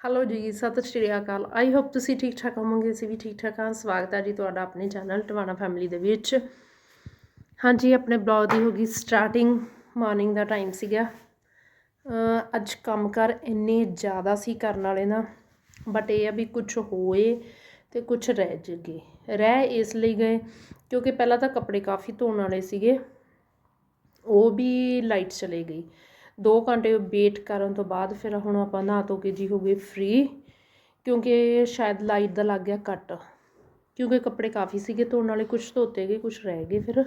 Hello ਜੀ, ਸਤਿ ਸ਼੍ਰੀ ਅਕਾਲ। I hope ਤੁਸੀਂ ਠੀਕ ਠਾਕ ਹੋਵੋਗੇ, ਅਸੀਂ ਵੀ ਠੀਕ ਠਾਕ ਹਾਂ। ਸਵਾਗਤ ਹੈ ਜੀ ਤੁਹਾਡਾ ਆਪਣੇ ਚੈਨਲ ਟਵਾਣਾ ਫੈਮਿਲੀ ਦੇ ਵਿੱਚ। ਹਾਂਜੀ, ਆਪਣੇ ਬਲੌਗ ਦੀ ਹੋ ਗਈ ਸਟਾਰਟਿੰਗ ਮਾਰਨਿੰਗ ਦਾ ਟਾਈਮ ਸੀਗਾ। ਅੱਜ ਕੰਮ ਕਰ ਇੰਨੇ ਜ਼ਿਆਦਾ ਸੀ ਕਰਨ ਵਾਲੇ ਨਾ ਬਟ ਇਹ ਆ ਵੀ ਕੁਝ ਹੋਏ ਤੇ ਕੁਝ ਰਹਿ ਜ ਰਹਿ ਇਸ ਲਈ ਗਏ ਕਿਉਂਕਿ ਪਹਿਲਾਂ ਤਾਂ ਕੱਪੜੇ ਕਾਫੀ ਧੋਣ ਵਾਲੇ ਸੀਗੇ। ਉਹ ਵੀ ਲਾਈਟ ਚਲੇ ਗਈ। 2 ਘੰਟੇ ਵੇਟ ਕਰਨ ਤੋਂ ਬਾਅਦ ਫਿਰ ਹੁਣ ਆਪਾਂ ਨਹਾ ਧੋ ਕੇ ਜੀ ਹੋ ਗਏ ਫ੍ਰੀ ਕਿਉਂਕਿ ਸ਼ਾਇਦ ਲਾਈਟ ਦਾ ਲੱਗ ਗਿਆ ਕੱਟ ਕਿਉਂਕਿ ਕੱਪੜੇ ਕਾਫੀ ਸੀਗੇ ਧੋਣ ਵਾਲੇ ਕੁਝ ਧੋਤੇ ਗਏ ਕੁਝ ਰਹਿ ਗਏ ਫਿਰ।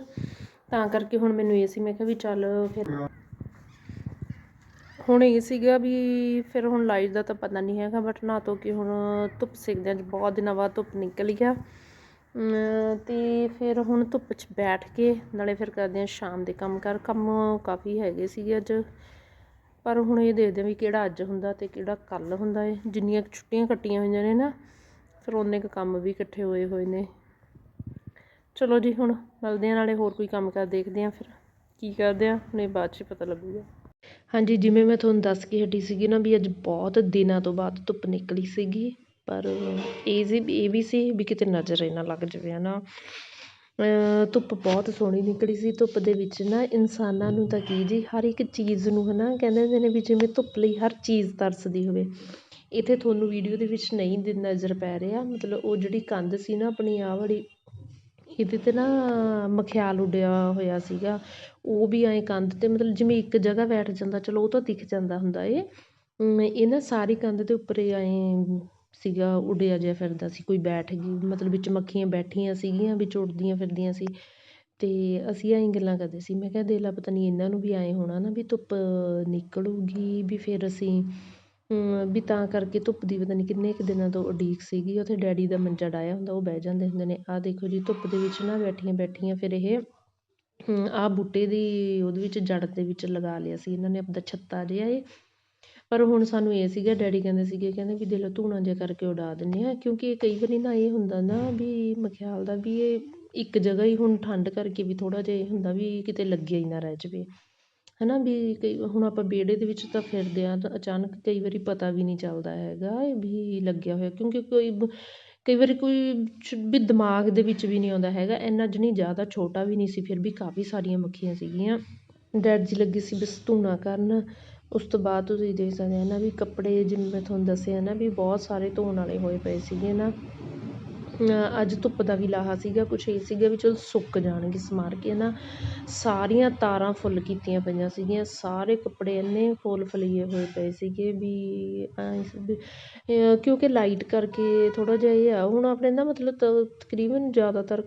ਤਾਂ ਕਰਕੇ ਹੁਣ ਮੈਨੂੰ ਇਹ ਸੀ, ਮੈਂ ਕਿਹਾ ਵੀ ਚੱਲ ਫਿਰ ਹੁਣ ਇਹ ਸੀਗਾ ਵੀ ਫਿਰ ਹੁਣ ਲਾਈਟ ਦਾ ਤਾਂ ਪਤਾ ਨਹੀਂ ਹੈਗਾ ਬਟ ਨਾ ਧੋ ਕੇ ਹੁਣ ਧੁੱਪ ਸੇਕਦੇ ਅੱਜ ਬਹੁਤ ਦਿਨਾਂ ਬਾਅਦ ਧੁੱਪ ਨਿਕਲ ਗਿਆ। ਅਮ ਤੇ ਫਿਰ ਹੁਣ ਧੁੱਪ 'ਚ ਬੈਠ ਕੇ ਨਾਲੇ ਫਿਰ ਕਰਦੇ ਆ ਸ਼ਾਮ ਦੇ ਕੰਮ ਕਰ, ਕੰਮ ਕਾਫੀ ਹੈਗੇ ਸੀਗੇ ਅੱਜ। ਪਰ ਹੁਣ ਇਹ ਦੇਖਦੇ ਹਾਂ ਵੀ ਕਿਹੜਾ ਅੱਜ ਹੁੰਦਾ ਤੇ ਕਿਹੜਾ ਕੱਲ ਹੁੰਦਾ ਏ ਜਿੰਨੀਆਂ ਛੁੱਟੀਆਂ ਕੱਟੀਆਂ ਹੋਈਆਂ ਨੇ ਨਾ, ਫਿਰ ਓਨੇ ਕੁ ਕੰਮ ਵੀ ਇਕੱਠੇ ਹੋਏ ਹੋਏ ਨੇ। ਚਲੋ ਜੀ, ਹੁਣ ਮਿਲਦੇ ਆ ਨਾਲੇ, ਹੋਰ ਕੋਈ ਕੰਮ ਕਰ ਦੇਖਦੇ ਆ ਫਿਰ। ਕੀ ਕਰਦੇ ਆ ਹੁਣੇ ਬਾਅਦ 'ਚ ਪਤਾ ਲੱਗੂਗਾ। ਹਾਂਜੀ, ਜਿਵੇਂ ਮੈਂ ਤੁਹਾਨੂੰ ਦੱਸ ਕੇ ਹਟੀ ਸੀਗੀ ਨਾ ਵੀ ਅੱਜ ਬਹੁਤ ਦਿਨਾਂ ਤੋਂ ਬਾਅਦ ਧੁੱਪ ਨਿਕਲੀ ਸੀਗੀ, ਪਰ ਇਹ ਸੀ, ਇਹ ਵੀ ਸੀ ਵੀ ਕਿਤੇ ਨਜ਼ਰ ਹੀ ਨਾ ਲੱਗ ਜਾਵੇ ਹਨਾ ਧੁੱਪ ਬਹੁਤ ਸੋਹਣੀ ਨਿਕਲੀ ਸੀ, ਧੁੱਪ ਦੇ ਵਿੱਚ ਨਾ ਇਨਸਾਨਾਂ ਨੂੰ ਤਾਂ ਕੀ ਜੀ, ਹਰ ਇੱਕ ਚੀਜ਼ ਨੂੰ ਹੈ ਨਾ ਕਹਿੰਦੇ ਹੁੰਦੇ ਨੇ ਵੀ ਜਿਵੇਂ ਧੁੱਪ ਲਈ ਹਰ ਚੀਜ਼ ਤਰਸਦੀ ਹੋਵੇ। ਇੱਥੇ ਤੁਹਾਨੂੰ ਵੀਡੀਓ ਦੇ ਵਿੱਚ ਨਹੀਂ ਦਿ- ਨਜ਼ਰ ਪੈ ਰਿਹਾ, ਮਤਲਬ ਉਹ ਜਿਹੜੀ ਕੰਧ ਸੀ ਨਾ ਆਪਣੀ, ਆਹ ਵਾਲੀ, ਇਹਦੇ ਤੇ ਨਾ ਮਖਿਆਲ ਉੱਡਿਆ ਹੋਇਆ ਸੀਗਾ। ਉਹ ਵੀ ਐਂ ਕੰਧ ਤੇ ਮਤਲਬ ਜਿਵੇਂ ਇੱਕ ਜਗ੍ਹਾ ਬੈਠ ਜਾਂਦਾ, ਚਲੋ ਉਹ ਤਾਂ ਦਿਖ ਜਾਂਦਾ ਹੁੰਦਾ ਏ। ਇਹ ਨਾ ਸਾਰੀ ਕੰਧ ਦੇ ਉੱਪਰ ਐਂ ਸੀਗਾ, ਉੱਡਿਆ ਜਿਹਾ ਫਿਰਦਾ ਸੀ, ਕੋਈ ਬੈਠ ਗਈ, ਮਤਲਬ ਵਿੱਚ ਮੱਖੀਆਂ ਬੈਠੀਆਂ ਸੀਗੀਆਂ, ਵਿੱਚ ਉੱਡਦੀਆਂ ਫਿਰਦੀਆਂ ਸੀ। ਅਤੇ ਅਸੀਂ ਐਂ ਗੱਲਾਂ ਕਰਦੇ ਸੀ, ਮੈਂ ਕਿਹਾ ਦੇਖ ਲਾ ਪਤਾ ਨਹੀਂ ਇਹਨਾਂ ਨੂੰ ਵੀ ਐਂ ਹੋਣਾ ਨਾ ਵੀ ਧੁੱਪ ਨਿਕਲੂਗੀ, ਵੀ ਫਿਰ ਅਸੀਂ ਵੀ ਤਾਂ ਕਰਕੇ ਧੁੱਪ ਦੀ ਪਤਾ ਨਹੀਂ ਕਿੰਨੇ ਕੁ ਦਿਨਾਂ ਤੋਂ ਉਡੀਕ ਸੀਗੀ, ਉੱਥੇ ਡੈਡੀ ਦਾ ਮੰਜਾ ਡਾਇਆ ਹੁੰਦਾ, ਉਹ ਬਹਿ ਜਾਂਦੇ ਹੁੰਦੇ ਨੇ। ਆਹ ਦੇਖੋ ਜੀ, ਧੁੱਪ ਦੇ ਵਿੱਚ ਨਾ ਬੈਠੀਆਂ ਬੈਠੀਆਂ ਫਿਰ ਇਹ ਆਹ ਬੂਟੇ ਦੀ ਉਹਦੇ ਵਿੱਚ ਜੜ ਦੇ ਵਿੱਚ ਲਗਾ ਲਿਆ ਸੀ, ਇਹਨਾਂ ਨੇ ਆਪਦਾ ਛੱਤਾ ਜਿਹਾ ਇਹ ਪਰ ਹੁਣ ਸਾਨੂੰ ਇਹ ਸੀਗਾ, ਡੈਡੀ ਕਹਿੰਦੇ ਸੀਗੇ, ਕਹਿੰਦੇ ਵੀ ਦਿਲੋਂ ਧੂਣਾ ਜਿਹਾ ਕਰਕੇ ਉਡਾ ਦਿੰਦੇ ਹਾਂ, ਕਿਉਂਕਿ ਕਈ ਵਾਰੀ ਨਾ ਇਹ ਹੁੰਦਾ ਨਾ ਵੀ ਮਖਿਆਲ ਦਾ ਵੀ ਇਹ ਇੱਕ ਜਗ੍ਹਾ ਹੀ ਹੁਣ ਠੰਡ ਕਰਕੇ ਵੀ ਥੋੜ੍ਹਾ ਜਿਹਾ ਇਹ ਹੁੰਦਾ ਵੀ ਕਿਤੇ ਲੱਗਿਆ ਹੀ ਨਾ ਰਹਿ ਜਾਵੇ। ਹੈ ਨਾ ਵੀ ਕਈ ਹੁਣ ਆਪਾਂ ਵਿਹੜੇ ਦੇ ਵਿੱਚ ਤਾਂ ਫਿਰਦੇ ਹਾਂ ਤਾਂ ਅਚਾਨਕ ਕਈ ਵਾਰੀ ਪਤਾ ਵੀ ਨਹੀਂ ਚੱਲਦਾ ਹੈਗਾ ਵੀ ਲੱਗਿਆ ਹੋਇਆ, ਕਿਉਂਕਿ ਕੋਈ ਕਈ ਵਾਰੀ ਕੋਈ ਵੀ ਦਿਮਾਗ ਦੇ ਵਿੱਚ ਵੀ ਨਹੀਂ ਆਉਂਦਾ ਹੈਗਾ, ਇੰਨਾ ਜਣੀ ਜ਼ਿਆਦਾ ਛੋਟਾ ਵੀ ਨਹੀਂ ਸੀ, ਫਿਰ ਵੀ ਕਾਫੀ ਸਾਰੀਆਂ ਮੱਖੀਆਂ ਸੀਗੀਆਂ। ਡੈਡ ਜੀ ਲੱਗੀ ਸੀ ਬਸ ਧੂਣਾ ਕਰਨ। ਉਸ ਤੋਂ ਬਾਅਦ ਤੁਸੀਂ ਦੇਖ ਸਕਦੇ ਹੋ ਨਾ ਵੀ ਕੱਪੜੇ ਜਿਵੇਂ ਮੈਂ ਤੁਹਾਨੂੰ ਦੱਸਿਆ ਨਾ ਵੀ ਬਹੁਤ ਸਾਰੇ ਧੋਣ ਵਾਲੇ ਹੋਏ ਪਏ ਸੀਗੇ ਨਾ। ਅੱਜ ਧੁੱਪ ਦਾ ਵੀ ਲਾਹਾ ਸੀਗਾ, ਕੁਛ ਇਹ ਸੀਗਾ ਵੀ ਚਲੋ ਸੁੱਕ ਜਾਣਗੇ ਸਮਾਰ ਕੇ ਨਾ। ਸਾਰੀਆਂ ਤਾਰਾਂ ਫੁੱਲ ਕੀਤੀਆਂ ਪਈਆਂ ਸੀਗੀਆਂ, ਸਾਰੇ ਕੱਪੜੇ ਇੰਨੇ ਫੁੱਲ ਫਲੀਏ ਹੋਏ ਪਏ ਸੀਗੇ ਵੀ ਕਿਉਂਕਿ ਲਾਈਟ ਕਰਕੇ ਥੋੜ੍ਹਾ ਜਿਹਾ ਇਹ ਆ, ਹੁਣ ਆਪਣੇ ਨਾ ਮਤਲਬ ਤ- ਤਕਰੀਬਨ ਜ਼ਿਆਦਾਤਰ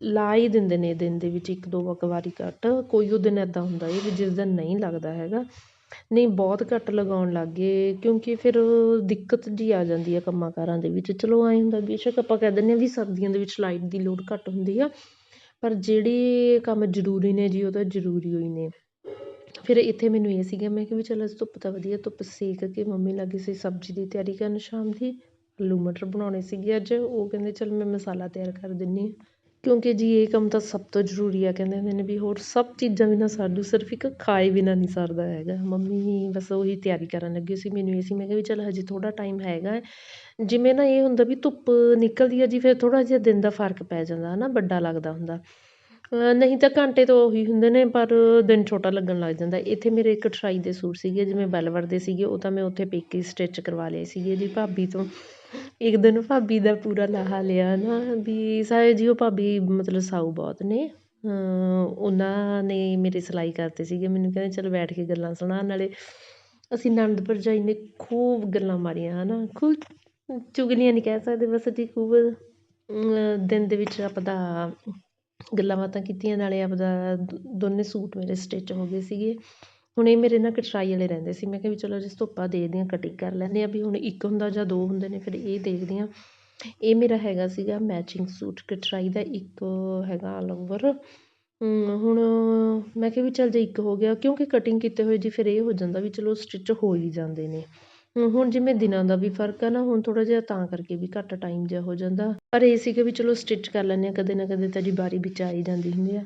ਲਾ ਹੀ ਦਿੰਦੇ ਨੇ, ਦਿਨ ਦੇ ਵਿੱਚ ਇੱਕ ਦੋ ਕੁ ਵਾਰੀ ਕੱਟ। ਕੋਈ ਉਹ ਦਿਨ ਇੱਦਾਂ ਹੁੰਦਾ ਹੈ ਵੀ ਜਿਸ ਦਿਨ ਨਹੀਂ ਲੱਗਦਾ ਹੈਗਾ। ਨਹੀਂ, ਬਹੁਤ ਘੱਟ ਲਗਾਉਣ ਲੱਗ ਗਏ, ਕਿਉਂਕਿ ਫਿਰ ਦਿੱਕਤ ਜਿਹੀ ਆ ਜਾਂਦੀ ਹੈ ਕੰਮਾਂ ਕਾਰਾਂ ਦੇ ਵਿੱਚ। ਚਲੋ ਐਂ ਹੁੰਦਾ ਬੇਸ਼ੱਕ ਆਪਾਂ ਕਹਿ ਦਿੰਦੇ ਹਾਂ ਵੀ ਸਰਦੀਆਂ ਦੇ ਵਿੱਚ ਲਾਈਟ ਦੀ ਲੋੜ ਘੱਟ ਹੁੰਦੀ ਆ, ਪਰ ਜਿਹੜੇ ਕੰਮ ਜ਼ਰੂਰੀ ਨੇ ਜੀ, ਉਹ ਤਾਂ ਜ਼ਰੂਰੀ ਹੋਈ ਨੇ। ਫਿਰ ਇੱਥੇ ਮੈਨੂੰ ਇਹ ਸੀਗਾ, ਮੈਂ ਕਿਹਾ ਵੀ ਚੱਲ ਅੱਜ ਧੁੱਪ ਤਾਂ ਵਧੀਆ, ਧੁੱਪ ਸੇਕ ਕੇ ਮੰਮੀ ਲੱਗੀ ਸੀ ਸਬਜ਼ੀ ਦੀ ਤਿਆਰੀ ਕਰਨ ਸ਼ਾਮ ਦੀ, ਆਲੂ ਮਟਰ ਬਣਾਉਣੇ ਸੀਗੇ ਅੱਜ, ਉਹ ਕਹਿੰਦੇ ਚੱਲ ਮੈਂ ਮਸਾਲਾ ਤਿਆਰ ਕਰ ਦਿੰਦੀ ਹਾਂ ਕਿਉਂਕਿ ਜੀ ਇਹ ਕੰਮ ਤਾਂ ਸਭ ਤੋਂ ਜ਼ਰੂਰੀ ਆ, ਕਹਿੰਦੇ ਹੁੰਦੇ ਨੇ ਵੀ ਹੋਰ ਸਭ ਚੀਜ਼ਾਂ ਬਿਨਾਂ ਸਰਦੂ ਸਿਰਫ ਇੱਕ ਖਾਏ ਬਿਨਾਂ ਨਹੀਂ ਸਰਦਾ ਹੈਗਾ। ਮੰਮੀ ਬਸ ਉਹੀ ਤਿਆਰੀ ਕਰਨ ਲੱਗੀ ਸੀ, ਮੈਨੂੰ ਇਹ ਸੀ, ਮੈਂ ਕਿਹਾ ਵੀ ਚੱਲ ਹਜੇ ਥੋੜ੍ਹਾ ਟਾਈਮ ਹੈਗਾ ਜਿਵੇਂ ਨਾ ਇਹ ਹੁੰਦਾ ਵੀ ਧੁੱਪ ਨਿਕਲਦੀ ਆ ਜੀ, ਫਿਰ ਥੋੜ੍ਹਾ ਜਿਹਾ ਦਿਨ ਦਾ ਫ਼ਰਕ ਪੈ ਜਾਂਦਾ ਹੈ ਨਾ ਵੱਡਾ ਲੱਗਦਾ ਹੁੰਦਾ। ਨਹੀਂ ਤਾਂ ਘੰਟੇ ਤਾਂ ਉਹੀ ਹੁੰਦੇ ਨੇ, ਪਰ ਦਿਨ ਛੋਟਾ ਲੱਗਣ ਲੱਗ ਜਾਂਦਾ। ਇੱਥੇ ਮੇਰੇ ਇੱਕ ਟਰਾਈ ਦੇ ਸੂਟ ਸੀਗੇ, ਜਿਵੇਂ ਬੈਲਵਰ ਦੇ ਸੀਗੇ, ਉਹ ਤਾਂ ਮੈਂ ਉੱਥੇ ਪੇਕੇ ਸਟਿਚ ਕਰਵਾ ਲਏ ਸੀਗੇ ਜੀ ਭਾਬੀ ਤੋਂ। ਇੱਕ ਦਿਨ ਭਾਬੀ ਦਾ ਪੂਰਾ ਲਾਹਾ ਲਿਆ ਨਾ ਵੀ ਸਾਰੇ ਜੀ, ਉਹ ਭਾਬੀ ਮਤਲਬ ਸਾਊ ਬਹੁਤ ਨੇ। ਉਹਨਾਂ ਨੇ ਮੇਰੇ ਸਿਲਾਈ ਕਰਤੇ ਸੀਗੇ। ਮੈਨੂੰ ਕਹਿੰਦੇ, ਚਲ ਬੈਠ ਕੇ ਗੱਲਾਂ ਸੁਣਾ। ਨਾਲੇ ਅਸੀਂ ਨਣਦ ਭਰਜਾਈ ਨੇ ਖੂਬ ਗੱਲਾਂ ਮਾਰੀਆਂ ਹੈ ਨਾ ਖੂਬ ਚੁਗਲੀਆਂ ਨਹੀਂ ਕਹਿ ਸਕਦੇ, ਬਸ ਜੀ ਖੂਬ ਦਿਨ ਦੇ ਵਿੱਚ ਆਪਦਾ ਗੱਲਾਂ ਬਾਤਾਂ ਕੀਤੀਆਂ, ਨਾਲੇ ਆਪਦਾ ਦੋਨੇ ਸੂਟ ਮੇਰੇ ਸਟਿਚ ਹੋ ਗਏ ਸੀਗੇ। ਹੁਣ ਇਹ ਮੇਰੇ ਨਾ ਕਟਰਾਈ ਵਾਲੇ ਰਹਿੰਦੇ ਸੀ। ਮੈਂ ਕਿਹਾ ਵੀ ਚਲੋ ਜਿਸ ਧੁੱਪਾਂ ਦੇਖਦੇ ਹਾਂ ਕਟਿੰਗ ਕਰ ਲੈਂਦੇ ਹਾਂ। ਵੀ ਹੁਣ ਇੱਕ ਹੁੰਦਾ ਜਾਂ ਦੋ ਹੁੰਦੇ ਨੇ, ਫਿਰ ਇਹ ਦੇਖਦੇ ਹਾਂ। ਇਹ ਮੇਰਾ ਹੈਗਾ ਸੀਗਾ ਮੈਚਿੰਗ ਸੂਟ, ਕਟਰਾਈ ਦਾ ਇੱਕ ਹੈਗਾ ਆਲ ਓਵਰ ਹੁਣ ਮੈਂ ਕਿਹਾ ਵੀ ਚੱਲ ਜੇ ਇੱਕ ਹੋ ਗਿਆ, ਕਿਉਂਕਿ ਕਟਿੰਗ ਕੀਤੇ ਹੋਏ ਜੀ, ਫਿਰ ਇਹ ਹੋ ਜਾਂਦਾ ਵੀ ਚਲੋ ਸਟਿਚ ਹੋ ਹੀ ਜਾਂਦੇ ਨੇ। ਹੁਣ ਜਿਵੇਂ ਦਿਨਾਂ ਦਾ ਵੀ ਫ਼ਰਕ ਆ ਨਾ, ਹੁਣ ਥੋੜ੍ਹਾ ਜਿਹਾ ਤਾਂ ਕਰਕੇ ਵੀ ਘੱਟ ਟਾਈਮ ਜਿਹਾ ਹੋ ਜਾਂਦਾ। ਪਰ ਇਹ ਸੀਗਾ ਵੀ ਚਲੋ ਸਟਿਚ ਕਰ ਲੈਂਦੇ ਹਾਂ, ਕਦੇ ਨਾ ਕਦੇ ਤਾਂ ਜੀ ਬਾਰੀ ਵਿੱਚ ਆ ਹੀ ਜਾਂਦੀ ਹੁੰਦੀ ਆ।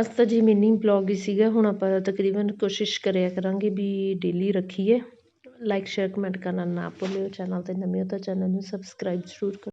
ਅੱਜ ਤਾਂ ਜੀ ਮਿੰਨੀ ਬਲੌਗ ਹੀ ਸੀਗਾ, ਹੁਣ ਆਪਾਂ ਤਕਰੀਬਨ ਕੋਸ਼ਿਸ਼ ਕਰਿਆ ਕਰਾਂਗੇ ਵੀ ਡੇਲੀ ਰੱਖੀਏ। ਲਾਈਕ ਸ਼ੇਅਰ ਕਮੈਂਟ ਕਰਨਾ ਨਾ ਭੁੱਲਿਓ। ਚੈਨਲ 'ਤੇ ਨਵੇਂ ਹੋ ਤਾਂ ਚੈਨਲ ਨੂੰ ਸਬਸਕ੍ਰਾਈਬ ਜ਼ਰੂਰ ਕਰੋ